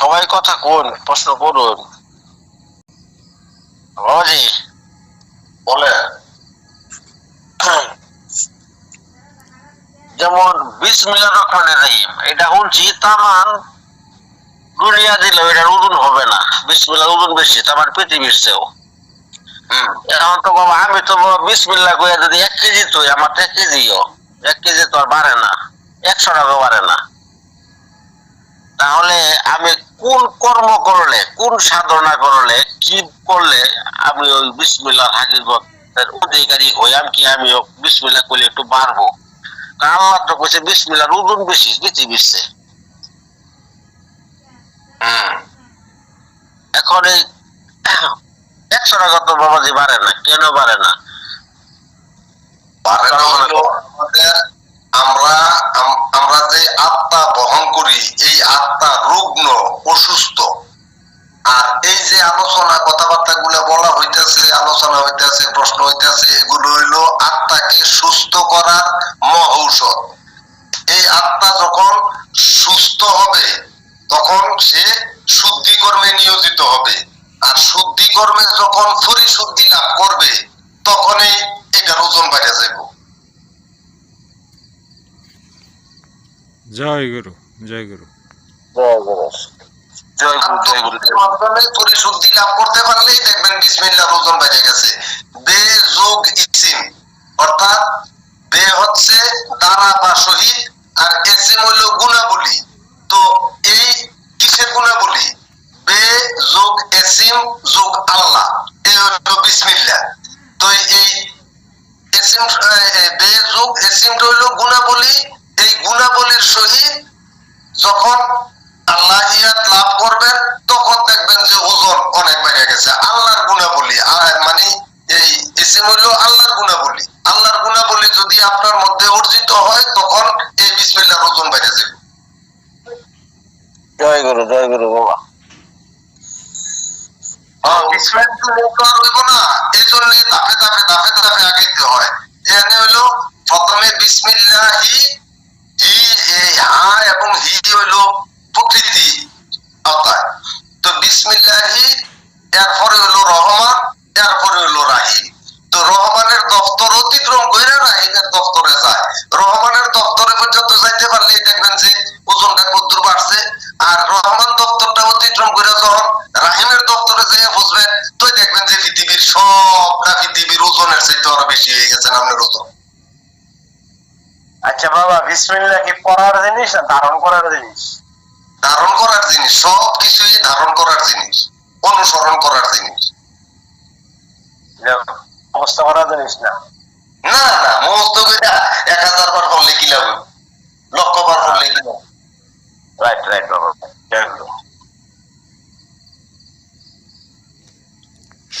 সবাই কথা কোন? প্রশ্ন করুন। বাবাজি বলে। যেমন বিসমিল্লাহ রহমানের রহিম, এটা শুনছি তামান দুনিয়া দিলেও এটার ওজন হবে না। বিশ বিসমিল্লাহ ওজন বেশি তামান পৃথিবীর চেয়েও এখন তো বাবা, আমি তো বাবা বিসমিল্লাহ কইয়া যদি এক কেজি তো আমার তো এক কেজিও। এক কেজি তো আর বাড়ে না। একশো টাকা বাড়ে না। তাহলে আমি কোন কর্ম করলে কোন সাধনা করলে কি করলে আমি ওই বিসমিল্লাহ হাকিগতের অধিকারী হইয়াম কি আমি বিসমিল্লাহ করলে একটু বাড়বো? কারণ আল্লাহ তো কইছে বিসমিল্লাহর ওজন বেশি পৃথিবীর চেয়ে। হুম এখন এই একশো টাকা তো বাবাজি বাড়ে না কেন বাড়ে না? পারে না আমরা আমরা যে আত্মা বহন করি, এই আত্মা রুগ্ন, অসুস্থ। আর এই যে আলোচনা কথাবার্তা গুলো বলা হইতেছে, আলোচনা হইতেছে, প্রশ্ন হইতেছে, এগুলো হইল আত্মাকে সুস্থ করার মহৌষধ এই আত্মা যখন সুস্থ হবে, তখন সে শুদ্ধিকর্মে নিয়োজিত হবে। আর শুদ্ধিকর্মে যখন পরিশুদ্ধি লাভ করবে, তখনই এটার ওজন বাইরে যাইব। জয় গুরু জয় গুরু। জয় গুরু। জয় গুরু জয় গুরু পরিশুদ্ধি লাভ করতে পারলেই দেখবেন বিসমিল্লাহর ওজন বেড়ে গেছে। বে যোগ ইসিম অর্থাৎ বে হচ্ছে দ্বারা বা শহীদ আর এসিম হইল গুণাবলী। তো এই কিসের গুণাবলী? বে যোগ এসিম যোগ আল্লাহ। বিসমিল্লাহ। তো এই এসিম বে যোগ এসিমটা হইল গুণাবলী এই গুণাবলীর সহিত যখন আল্লাহিয়াত লাভ করবেন তখন দেখবেন যে ওজন অনেক বেড়ে গেছে। আল্লাহর গুণাবলী মানে এই ইসিম হইল আল্লাহর গুণাবলী। আল্লাহর গুণাবলী যদি আপনার মধ্যে অর্জিত হয় তখন এই বিসমিল্লাহর ওজন বেড়ে যাবে। জয় গুরু জয় গুরু বাবা। হ্যাঁ, বিসমিল্লাহ তো আর হইব না। এই জন্য ধাপে ধাপে ধাপে ধাপে আগাইতে হয়। এখানে হইল প্রথমে বিসমিল্লাহি হি এই হা এবং হি হইল প্রকৃতি আওতায় তো বিসমিল্লাহি, এরপরে হইল রহমান, এরপরে হইল রাহিম। তো রহমানের দপ্তর অতিক্রম করে রাহিমের দপ্তরে যায়। রহমানের দপ্তরে পর্যন্ত যাইতে পারলেই দেখবেন যে ওজনটা কদ্দুর বাড়ছে, আর রহমান দপ্তরটা অতিক্রম করে যখন রাহিমের দপ্তরে যেয়ে বুঝবেন তো দেখবেন যে পৃথিবীর সবটা পৃথিবীর ওজনের চাইতে আরও বেশি হয়ে গেছে আপনার ওজন আচ্ছা বাবা বিসমিল্লাহ কি পড়ার জিনিস না ধারণ করার জিনিস? ধারণ করার জিনিস সব কিছুই ধারণ করার জিনিস অনুসরণ করার জিনিস। অবস্থা করার জিনিস না। না না মস্ত করে এক হাজার বার করলে কি লাভ হবে? লক্ষ বার করলে কি লাভ রাইট রাইট বাবা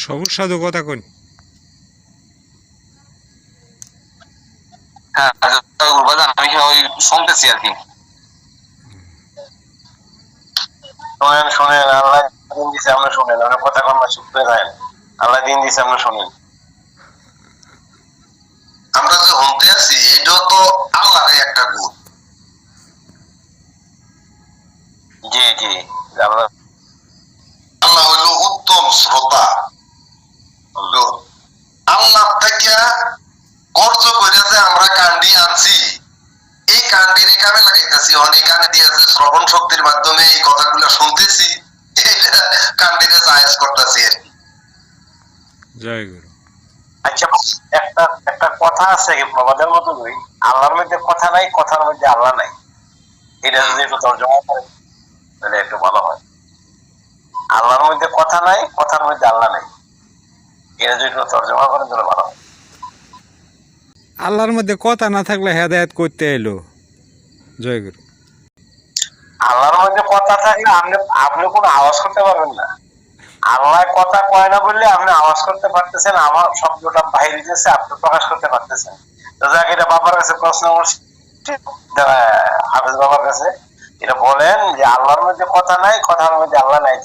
সবুজ সাধু কথা কন হ্যাঁ জয় গুরু বাজান আমি ওই শুনতেছি আর কি। শোনেন শোনেন আল্লাহ দিন দিছে, আমরা শোনেন আমরা কথা আল্লাহ দিন দিছে, আমরা আমরা যে আছি তো একটা গুণ। জি জি। আল্লাহ আল্লাহ হইল উত্তম শ্রোতা। আল্লাহ। থেকে কর্জ করে যে আমরা কান্ডি আনছি। কান্ডির কামে লাগাইতেছি অনেক কানে দিয়েছে শ্রবণ শক্তির মাধ্যমে এই কথাগুলো শুনতেছি জায়েজ করতেছি আর কি। জয় গুরু। আচ্ছা একটা একটা কথা আছে বাবাদের মতো নই আল্লাহর মধ্যে কথা নাই কথার মধ্যে আল্লাহ নাই। এটা যদি একটু তর্জমা করে তাহলে একটু ভালো হয়। আল্লাহর মধ্যে কথা নাই কথার মধ্যে আল্লাহ নাই। এটা যদি একটু তর্জমা করেন তাহলে ভালো হয়। আল্লাহর মধ্যে কথা না থাকলে হেদায়েত করতে এলো। জয় গুরু আল্লাহর মধ্যে কথা থাকলে আপনি আপনি কোনো আওয়াজ করতে পারবেন না। আল্লাহ কথা কয় না বললে আপনি আওয়াজ করতে পারতেছেন আমার শব্দটা বাইরে দিতেছে আপনি প্রকাশ করতে পারতেছেন। তো যাক এটা বাবার কাছে প্রশ্ন হাফেজ বাবার কাছে। এটা বলেন যে আল্লাহর মধ্যে কথা নাই কথার মধ্যে আল্লাহ নাই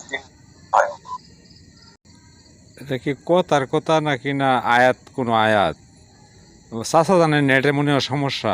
হয়। এটা কি কথার কথা নাকি না আয়াত কোনো আয়াত? চাষা জানের নেটে মনে হয় সমস্যা।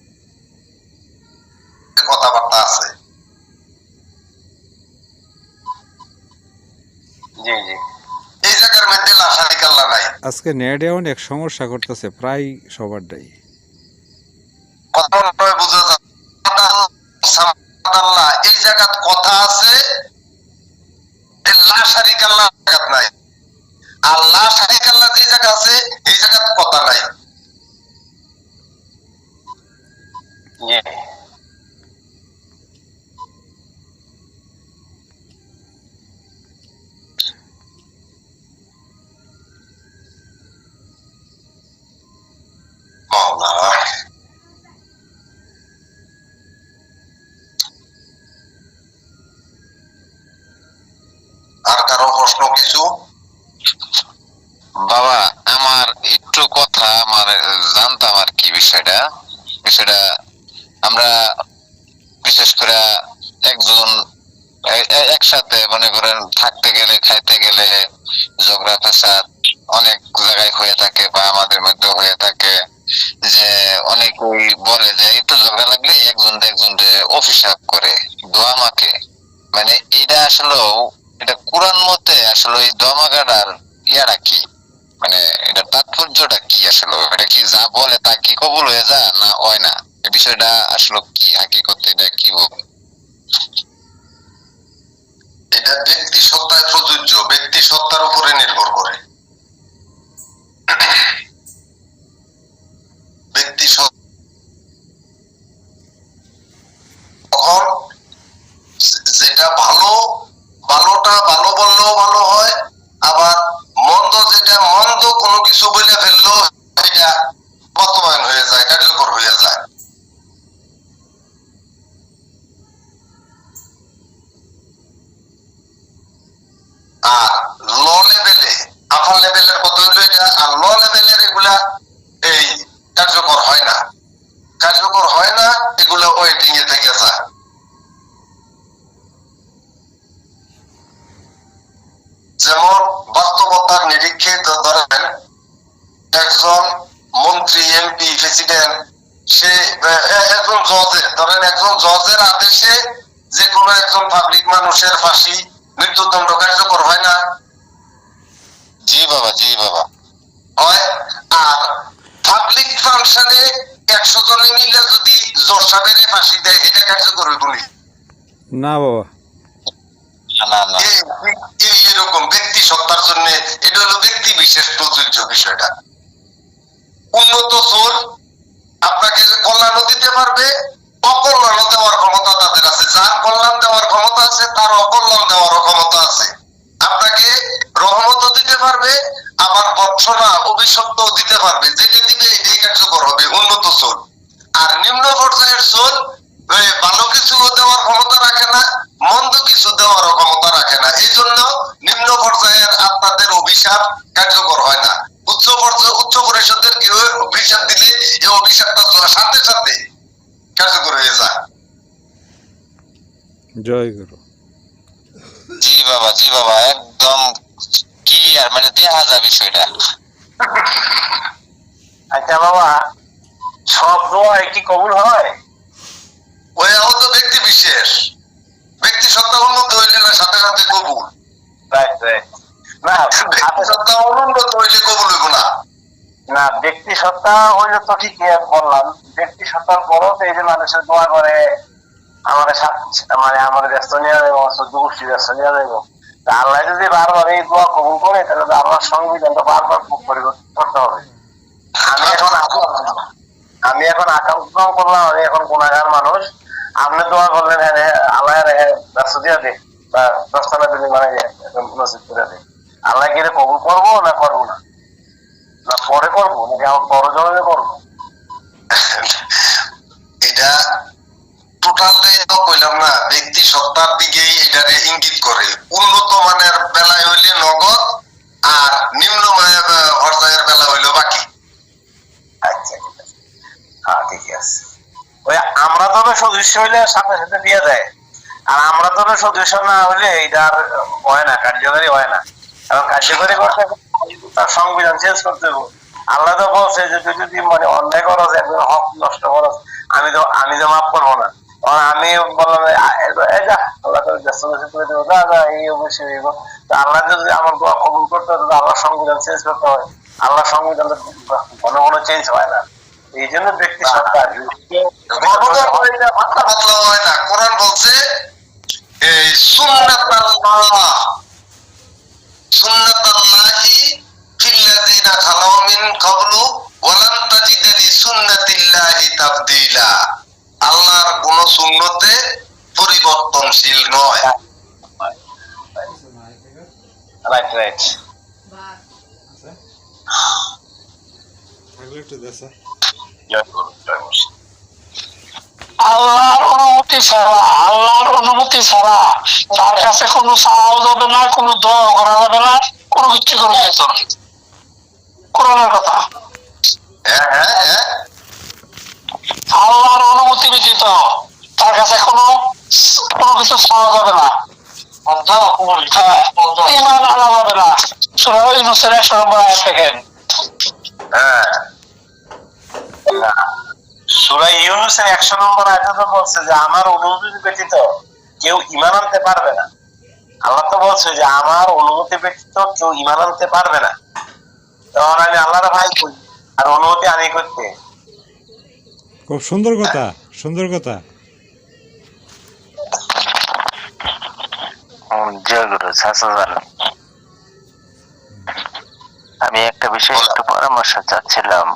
কথাবার্তা আছে। জি জি। এই জায়গার মধ্যে আল্লাহ নাই। আজকে নেটে অনেক সমস্যা করতেছে প্রায় সবারটাই। কথা বোঝা যায়। এই জায়গাত কথা আছে লাশারি জায়গাত নাই। আর লাশারি আল্লাহ যে জায়গা আছে এই জায়গাত কথা করে একজন একসাথে মনে করেন থাকতে গেলে, খাইতে গেলে ঝগড়া ফেসাদ অনেক জায়গায় হয়ে থাকে বা আমাদের মধ্যে হয়ে থাকে যে অনেকেই বলে যে একটু ঝগড়া লাগলে একজন একজন অভিশাপ করে, দোয়া মাকে মানে এটা আসলেও এটা কোরআন মতে আসলে ওই দোয়া মাগাটার ইয়াটা কি? মানে এটা তাৎপর্যটা কি আসলে? এটা কি যা বলে তা কি কবুল হয়ে যায় না হয় না? এই বিষয়টা আসলে কি? হাকিকত এটা কি এটা ব্যক্তি সত্তায় প্রযোজ্য, ব্যক্তি সত্তার উপরে নির্ভর করে। যেমন বাস্তবতার নিরীক্ষে ধরেন একজন মন্ত্রী এমপি প্রেসিডেন্ট সে একজন জজের ধরেন একজন জজের আদেশে যে কোনো একজন পাবলিক মানুষের ফাঁসি, মৃত্যুদণ্ড কার্যকর হয় না? জি বাবা জি বাবা। হয়। আর পাবলিক ফাংশনে একশো জনে মিলে যদি জজ সাহেবের ফাঁসি দেয়, এটা কার্যকর হইব নি? বাবা। এরকম ব্যক্তি সত্তার জন্য এটা হলো ব্যক্তি বিশেষ প্রযোজ্য বিষয়টা। উন্নত সোল আপনাকে কল্যাণও দিতে পারবে অকল্যাণও দেওয়ার ক্ষমতা তাদের আছে। যার কল্যাণ দেওয়ার ক্ষমতা আছে, তার অকল্যাণ দেওয়ারও ক্ষমতা আছে। আপনাকে রহমতও দিতে পারবে, আবার বর্ষনা অভিশপ্তও দিতে পারবে। যেটি দিবে, এটাই কার্যকর হবে উন্নত সোল আর নিম্ন পর্যায়ের সোল ভালো কিছু দেওয়ার ক্ষমতা রাখে না মন্দ কিছু দেওয়ারও ক্ষমতা রাখে না। এই জন্য নিম্ন পর্যায়ের আপনাদের অভিশাপ কার্যকর হয় না। উচ্চ পর্যায়ে উচ্চ পরিষদের কেউ অভিশাপ দিলে এই অভিশাপটা সাথে সাথে কার্যকর হয়ে যায়। জয় গুরু। জি বাবা জি বাবা একদম ক্লিয়ার মানে দেখা যায় বিষয়টা। আচ্ছা বাবা সব দোয়াই কি কবুল হয়? ওই আহত ব্যক্তি বিশেষ। ব্যক্তি সত্তা উন্নত হইলে না সাথে সাথে কবুল। না ব্যক্তি সত্তা অনুন্নত হইলে কবুল হইব না। না ব্যক্তি সত্তা হইলে তো ঠিকই বললাম। ব্যক্তি সত্তার এই যে মানুষের দোয়া করে আমাদের মানে আমাদের ব্যস্ত নিয়ে যাব গোষ্ঠী ব্যস্ত নিয়ে যাব আল্লাহ যদি বারবার এই দোয়া কবুল করে তাহলে তো আল্লাহর সংবিধানটা বারবার পরিবর্তন করতে হবে। আমি এখন আকাম- আমি এখন আকাঙ্ক্ষা করলাম আমি এখন গুণাগার মানুষ। আপনি দোয়া করলেন হ্যাঁ আল্লাহ রে, হ্যাঁ, দিয়ে দে বা দশতলা করে দে আল্লাহ কি কবুল করব না করব না? না পরে করব নাকি আমার করব? এটা টোটালটাই তো কইলাম না ব্যক্তি সত্তার দিকেই এটারে ইঙ্গিত করে। উন্নত মানের বেলায় হইলে নগদ আর নিম্ন মানের পর্যায়ের বেলা হইল বাকি। আচ্ছা ঠিক আছে। হ্যাঁ ঠিকই আছে। ওই আমরা ধরো সদস্য হইলে সাথে সাথে দিয়ে দেয় আর আমরা ধরো সদস্য না হইলে এটা আর হয় না, কার্যকরী হয় না। কারণ কার্যকরী করতে তার সংবিধান চেঞ্জ করতে হবে। আল্লাহ তো বলছে যে তুই যদি মানে অন্যায় করো হক নষ্ট করো, আমি তো আমি তো মাফ করব না। আমি বললাম আল্লাহ যদি আমার কবুল করতে আল্লাহ সংবিধান চেঞ্জ করতে হয়। আল্লাহ সংবিধান ঘন ঘন চেঞ্জ হয় না। এই জন্য ব্যক্তি সত্তা হয় না। কোরআন বলছে এই সুন্নাতাল্লাহ সুন্নাতাল্লাহি ফিল্লাযিনা খালাউ মিন ক্বাবলু ওয়ালান তাজিদা লিসুন্নাতিল্লাহি তাবদীলা। আল্লাহর কোন সুন্নতে পরিবর্তনশীল নয়। রাইট রাইট থাকলে একটু দেশা জয় জয় আল্লাহর অনুমতি ছাড়া আল্লাহর অনুমতি ছাড়া তার কাছে কোনো চাওয়াও যাবে না কোনো দোয়া করা যাবে না কোনো কিছু করা যেত না কোরআনের কথা। হ্যাঁ হ্যাঁ হ্যাঁ। আল্লাহর অনুমতি ব্যতীত তার কাছে কোনো কোনো কিছু চাওয়া যাবে না। ইমান আনা যাবে না। সুরা ইউনুসের একশো নম্বর আয়াত দেখেন। হ্যাঁ। ইউনুসের একশো নম্বর আয়াতে বলছে যে আমার অনুমতি ব্যতীত কেউ ইমান আনতে পারবে না। আল্লাহ তো বলছে যে আমার অনুমতি ব্যতীত কেউ ইমান আনতে পারবে না। তখন আমি আল্লাহর ভাই করি আর অনুমতি আমি করতে। খুব সুন্দর কথা সুন্দর কথা। আমি একটা বিষয়ে একটু পরামর্শ চাচ্ছিলাম।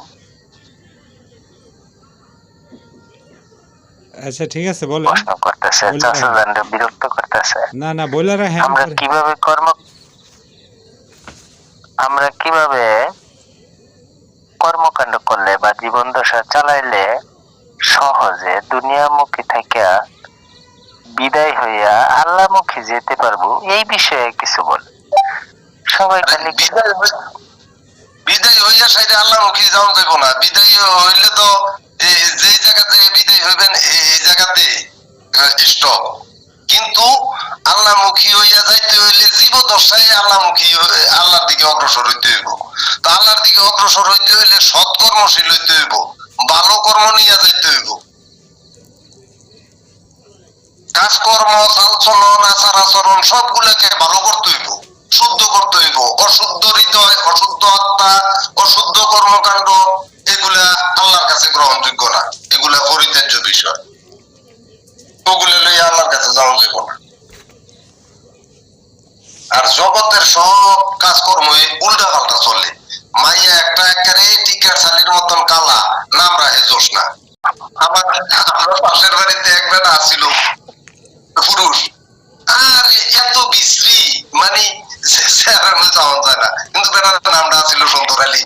আচ্ছা ঠিক আছে বলেন। প্রশ্ন করতেছে বলুন। বিরক্ত করতেছে। না না বইলারা হ্যাঁ আমরা কীভাবে কর্ম আমরা কীভাবে কর্মকাণ্ড করলে বা জীবন দশা চালাইলে সহজে দুনিয়ামুখী থেকে বিদায় হইয়া আল্লাহমুখী যেতে পারব এই বিষয়ে কিছু বল। সবাই খালি বিদায় হইয়া সাইডে আল্লাহ মুখী যাওয়া যাইব না। বিদায় হইলে তো এই জায়গাতে বিদায় হইবেন, এই জায়গাতে স্টপ কিন্তু আল্লাহ মুখী হইয়া যাইতে হইলে জীবদশায় আল্লাহ মুখী আল্লাহর দিকে অগ্রসর হইতে হইব। তো আল্লাহর দিকে অগ্রসর হইতে হইলে সৎকর্মশীল হইতে হইব, ভালো কর্ম নিয়ে যাইতে হইব। কাজকর্ম, চালচলন আচার আচরণ সবগুলোকে ভালো করতে হইব, শুদ্ধ করতে হইব। অশুদ্ধ হৃদয়, অশুদ্ধ আত্মা, অশুদ্ধ কর্মকাণ্ড, এগুলা আল্লাহর কাছে গ্রহণযোগ্য না। এগুলা পরিত্যাজ্য বিষয়। ওগুলো লইয়া আল্লাহর কাছে যাওয়া যাইব না। আর জগতের সব কাজকর্ম উল্টা পাল্টা চলে। মাইয়া একটা একেবারে টিকার শালির মতন কালা, নাম রাখে জোস না আমার আমার পাশের বাড়িতে এক বেটা আসছিল পুরুষ। আর, এত বিশ্রী মানে মধ্যে চাওয়া যায় না। কিন্তু বেটার নামটা ছিল সন্তর আলী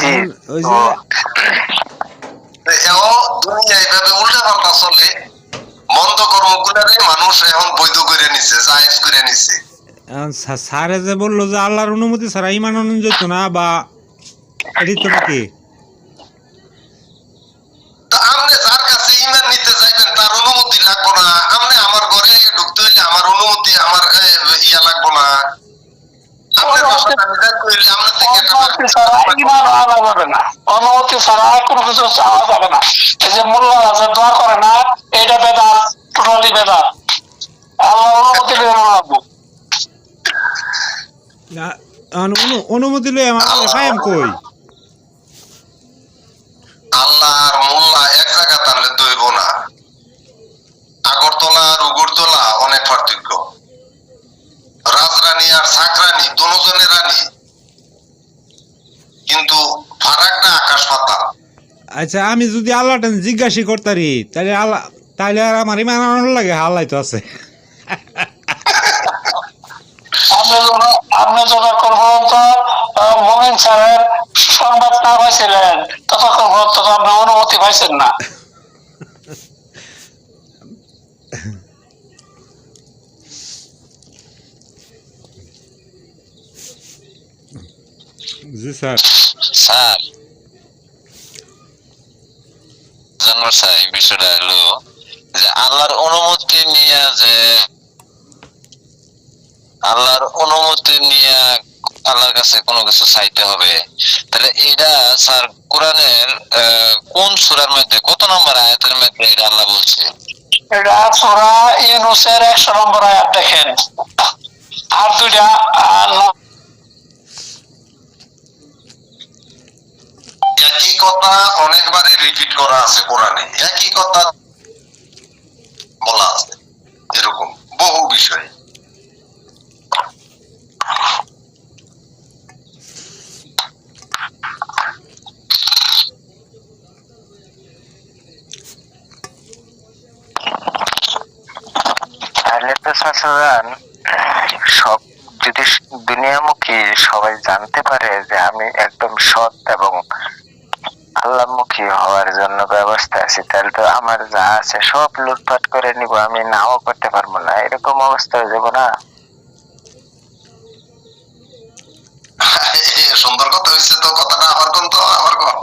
জি ওই যে দুনিয়া এইভাবে উল্টা পাল্টা চলে। মন্দ কর্মগুলারে মানুষ এখন বৈধ করে নিছে জায়েজ করে নিছে। স্যারে যে বলল যে আল্লাহর অনুমতি ছাড়া ইমান আনন্দ যেত না বা এটি তো কি তা আপনি যার কাছে ইমান নিতে চাইবেন তার অনুমতি লাগবো না। অনুমতি ছাড়া ইমান আনা যাবে না? অনুমতি ছাড়া কোনো কিছু চাওয়া যাবে না। এই যে মোল্লা আছে দোয়া করে না এটা বেদাত টোটালি বেদাত। আল্লাহ অনুমতি নিয়ে মানবো না, এখন অনু- অনুমতি লই আমার কই? আল্লাহ আর মোল্লা এক জায়গা টানলে দইব না। আগরতলা আর উগুরতলা অনেক পার্থক্য। রাজরানী আর সাকরানী দুজনের রানী। কিন্তু ফারাকটা আকাশ পাতাল আচ্ছা আমি যদি আল্লাহটা জিজ্ঞাসা করতারি তাহলে আল্লাহ তাহলে আর আমার ইমান আনন্দ লাগে আল্লাহ তো আছে। আপনি যখন পর্যন্ত আহ, স্যারের সংবাদ না পাইছিলেন ততক্ষণ পর্যন্ত আপনি অনুমতি পাইছেন না। জি স্যার। স্যার। জানবার স্যার এই বিষয়টা হলো যে আল্লাহর অনুমতি নিয়ে যে আল্লাহর অনুমতি নিয়ে আল্লাহর কাছে কোনো কিছু চাইতে হবে তাহলে এটা স্যার কোরআনের আহ, কোন সূরার মধ্যে কত নম্বর আয়াতের মধ্যে এটা আল্লাহ বলছে? এটা সোরা ইউনুসের একশো নম্বর আয়াত দেখেন। আর দুইটা আহ, একই কথা অনেকবারই রিপিট করা আছে কোরআনে। একই কথা বলা আছে, এরকম, বহু বিষয়ে। সব যদি দুনিয়ামুখী সবাই জানতে পারে যে আমি একদম সৎ এবং আল্লাহমুখী হওয়ার জন্য ব্যবস্থা আছে তাহলে তো আমার যা আছে সব লুটপাট করে নিব আমি নাও করতে পারব না এরকম অবস্থা হয়ে যাব না। সুন্দর কথা হয়েছে তো কথাটা আবার কোন তো আবার কোন?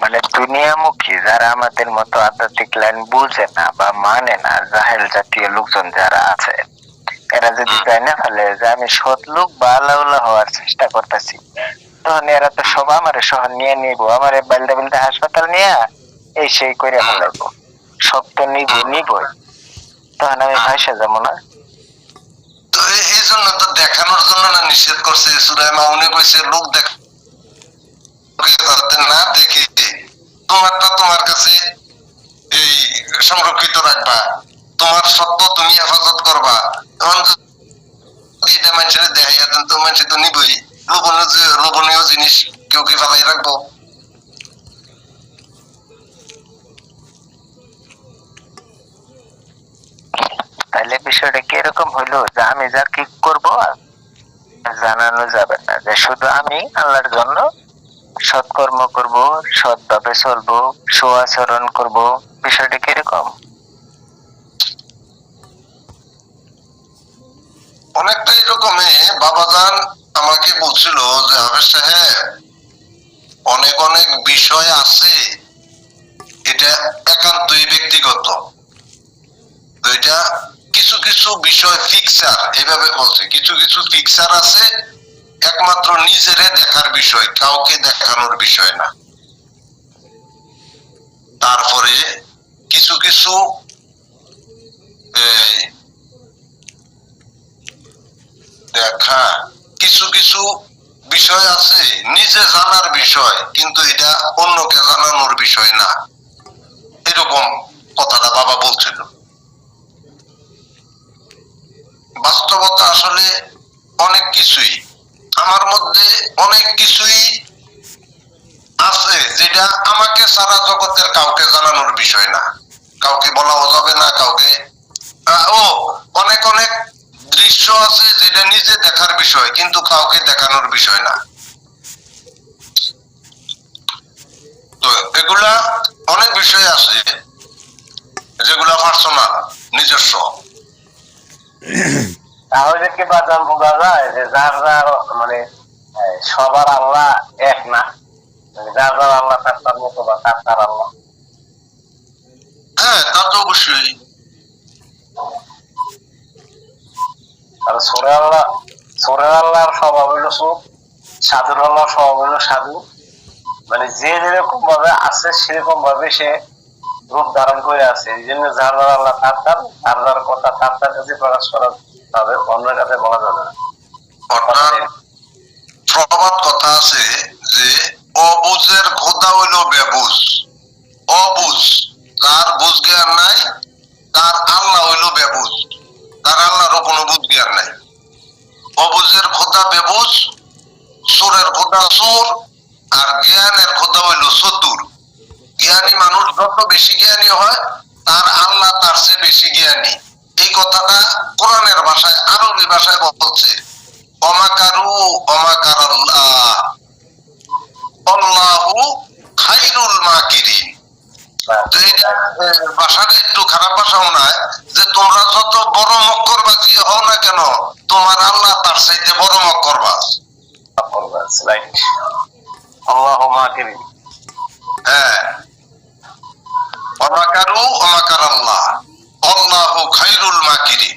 মানে দুনিয়ামুখী যারা আমাদের মতো আধ্যাত্মিক লাইন বুঝে না বা মানে না জাহেল জাতীয় লোকজন যারা আছে এরা যদি জানে না ফেলে যে আমি সৎ লোক বা আল্লাহ হওয়ার চেষ্টা করতেছি। তখন এরা তো সব আমার সহ নিয়ে নিব আমার বালদা বালদা হাসপাতাল নিয়ে এই সেই করে ফেলাবো সব তো নিব নিবই। তখন আমি ভাইসা যাব না। তো এই জন্য তো দেখানোর জন্য না নিষেধ করছে সুরায় মাউনে কইছে লোক দেখ না দেখে তোমারটা তোমার কাছে এই সংরক্ষিত রাখবা। তোমার সত্য তুমি হেফাজত করবা। যদি এটা মানুষের দেখাইয়া তো মানুষ তো নিবই। লোভনীয় যে- লোভনীয় জিনিস কেউ কি ফেলাই রাখব তাহলে বিষয়টা কীরকম হইল যে আমি যা কি করব জানানো যাবে না। যে শুধু আমি আল্লাহর জন্য সৎকর্ম করব সৎভাবে চলবো সুআচরণ করব বিষয়টা কীরকম? অনেকটা এরকমই বাবাজান বলছিল, যে হাফেজ সাহেব, অনেক অনেক বিষয় আছে। এটা একান্তই ব্যক্তিগত। এটা কিছু কিছু বিষয় ফিক্সার এভাবে বলছে। কিছু কিছু ফিক্সার আছে, একমাত্র নিজেরে দেখার বিষয়, কাউকে দেখানোর বিষয় না। তারপরে কিছু কিছু দেখা কিছু কিছু বিষয় আছে, নিজে জানার বিষয়, কিন্তু এটা অন্যকে জানানোর বিষয় না। এরকম কথাটা বাবা বলছিল। বাস্তবতা আসলে অনেক কিছুই। আমার মধ্যে অনেক কিছুই আছে যেটা আমাকে সারা জগতের কাউকে জানানোর বিষয় না। কাউকে বলাও যাবে না, কাউকে ও, অনেক অনেক দৃশ্য আছে যেটা নিজে দেখার বিষয় কিন্তু কাউকে দেখানোর বিষয় না। তো এগুলা অনেক বিষয় আছে যেগুলা পার্সোনাল নিজস্ব। তাহলে কি বাদাম বোঝা যায় যে যার যার মানে সবার আল্লাহ এক না? মানে যার যার আল্লাহ তার তার মতো বা তার তার আল্লাহ। হ্যাঁ তা তো অবশ্যই। আর সোরে আল্লাহ সোরে আল্লাহর স্বভাব হইল সুখ সাধুর আল্লাহ স্বভাব হইল সাধু। মানে যে যেরকম ভাবে আছে, সেরকম ভাবে সে রূপ ধারণ করে আছে। এই জন্য যার আল্লাহ তার তার তার কথা, তার তার কাছে প্রকাশ করা অন্যের কাছে বলা যাবে না অর্থাৎ প্রবাদ কথা আছে যে অবুজের খোদা হইল বেবুজ অবুজ যার বুঝ জ্ঞান নাই তার আল্লাহ হইল বেবুজ তার আল্লাহরও কোনো বুঝ জ্ঞান নাই অবুজের খোদা বেবুজ সুরের খোদা সুর আর জ্ঞানের খোদা হইল চতুর জ্ঞানী মানুষ যত বেশি জ্ঞানী হয় তার আল্লাহ তার চেয়ে বেশি জ্ঞানী। এই কথাটা কোরআনের ভাষায় আরবি ভাষায় বলছে অমাকারু অমাকার আল্লাহ খাইরুল মাকিরিন। তো এটা ভাষাটা একটু খারাপ ভাষা হয় যে তোমরা যত বড় মক্করবাজি হও না কেন তোমার আল্লাহ তার চাইতে বড় মক্করবাজ। আল্লাহ মাকিরি হ্যাঁ। অমাকারু অমাকার আল্লাহ অল্লাহ খাইরুল মাকিরি